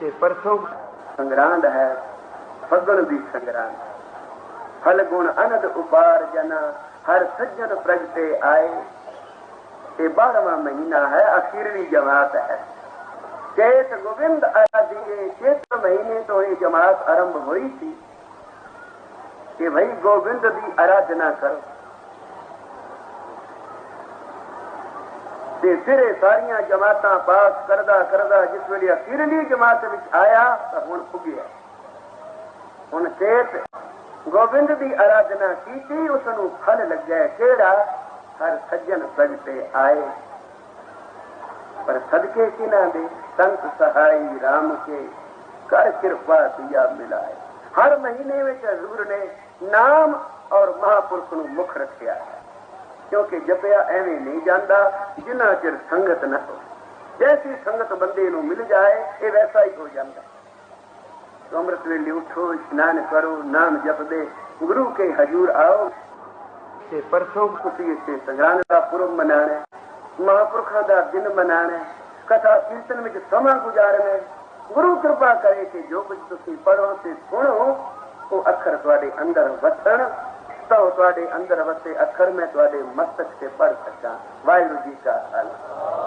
ਤੇ ਪਰਸੋਂ ਸੰਗਰਾਂਦ ਹੈ ਫਗਣ ਦੀ ਸੰਗਰਾਂਦ ਫਲ ਗੁਣ ਅਨੰਦ ਉਪਾਰ ਜਨਾ ਹਰ ਸੱਜਣ ਪ੍ਰਗਟੇ ਆਏ ਇਹ 12ਵਾਂ ਮਹੀਨਾ ਹੈ ਅਖੀਰਲੀ ਜਮਾਤ ਹੈ ਚੇਤ ਗੋਬਿੰਦ ਆਦਿ ਚੇਤ ਮਹੀਨੇ ਤੋਂ ਇਹ ਜਮਾਤ ਆਰੰਭ ਹੋਈ ਸੀ ਕਿ ਭਈ ਗੋਬਿੰਦ ਦੀ ਆਰਾਧਨਾ ਕਰੋ ਤੇ ਫਿਰ ਇਹ ਸਾਰੀਆਂ ਜਮਾਤਾਂ ਪਾਸ ਕਰਦਾ ਕਰਦਾ ਜਿਸ ਵੇਲੇ ਅਖੀਰਲੀ ਜਮਾਤ ਵਿੱਚ ਆਇਆ ਤਾਂ ਹੁਣ ਪੁੱਗਿਆ ਹੁਣ ਚੇਤ ਗੋਬਿੰਦ ਦੀ ਆਰਾਧਨਾ ਕੀਤੀ ਉਸ ਨੂੰ ਫਲ ਲੱਗਿਆ ਕਿਹੜਾ ਹਰ ਸੱਜਣ ਪ੍ਰਗਟੇ ਆਏ ਪਰ ਸਦਕੇ ਕਿਨਾਂ ਦੇ ਸੰਤ ਸਹਾਈ RAM ਕੇ ਕਰ ਕਿਰਪਾ ਦਿਆ ਮਿਲਾਏ ਹਰ ਮਹੀਨੇ ਵਿੱਚ ਹਜ਼ੂਰ ਨੇ ਨਾਮ ਔਰ ਮਹਾਪੁਰਖ ਨੂੰ ਮੁੱਖ ਰੱਖਿਆ ਹੈ ਕਿਉਂਕਿ ਜਪਿਆ ਐਵੇਂ ਨਹੀਂ ਜਾਂਦਾ ਜਿੰਨਾ ਚਿਰ ਸੰਗਤ ਨਾ ਹੋ ਜੈਸੀ ਸੰਗਤ ਬੰਦੇ ਨੂੰ ਮਿਲ ਜਾਏ ਇਹ ਵੈਸਾ ਹੀ ਹੋ ਜਾਂਦਾ ਅੰਮ੍ਰਿਤ ਵੇਲੇ ਉਠੋ ਇਸ਼ਨਾਨ ਕਰੋ ਨਾਮ ਜਪਦੇ ਗੁਰੂ ਕੇ ਹਜ਼ੂਰ ਆਓ ਤੇ ਪਰਸੋਂ ਤੁਸੀਂ ਇੱਥੇ ਸੰਗਰਾਂਦ ਦਾ ਪੁਰਬ ਮਨਾਣਾ ਹੈ, ਮਹਾਂਪੁਰਖਾਂ ਦਾ ਦਿਨ ਮਨਾਣਾ ਹੈ, ਕਥਾ ਕੀਰਤਨ ਵਿੱਚ ਸਮਾਂ ਗੁਜ਼ਾਰਨਾ ਹੈ। ਗੁਰੂ ਕਿਰਪਾ ਕਰੇ ਕਿ ਜੋ ਕੁਝ ਤੁਸੀਂ ਪੜੋ ਤੇ ਸੁਣੋ ਉਹ ਅੱਖਰ ਤੁਹਾਡੇ ਅੰਦਰ ਵਸੇ ਅੱਖਰ ਮੈਂ ਤੁਹਾਡੇ ਮਸਤਕ ਤੇ ਪੜ ਸਕਾਂ ਵਾਹਿਗੁਰੂ ਜੀ ਕਾ ਖਾਲਸਾ